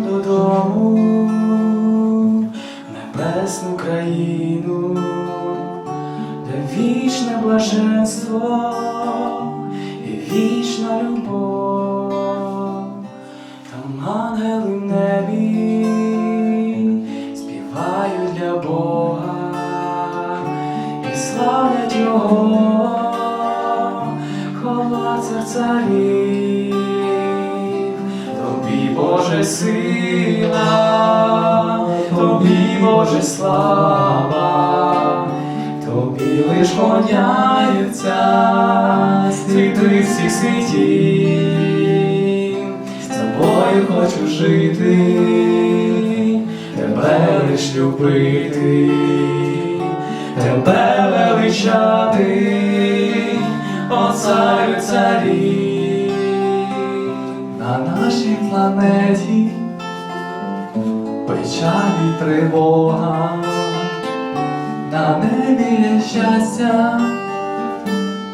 додому, небесну країну, де вічне блаженство і вічна любов, там ангели в небі співають для Бога і славлять Його, хвала царів, тобі Сила, тобі Боже слава, тобі лиш поняються світи всіх світів, з тобою хочу жити, тебе лиш любити, тебе величати, о царю царів нашій планеті. Печаль і тривога, на небі є щастя,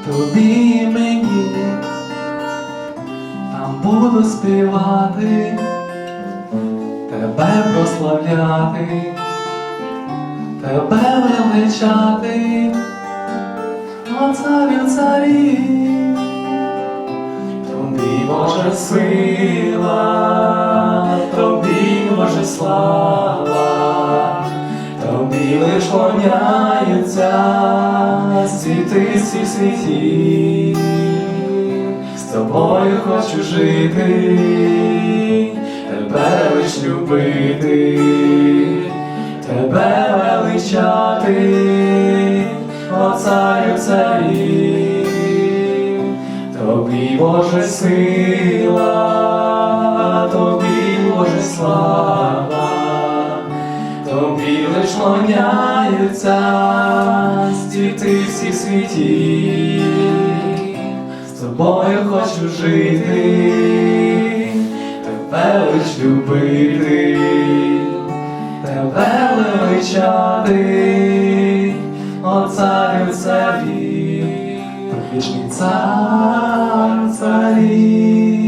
тобі і мені, там буду співати, тебе прославляти, тебе величати, о царю. Тобі Боже сила, поняються світи всіх світів, з тобою хочу жити, тебе лиш любити, тебе величати, о царю царів. Тобі Боже сила, тобі Боже слава, клоняються світи всіх світів, з тобою хочу жити, тебе лиш любити, тебе величати, о царю царів. Вічний цар царів.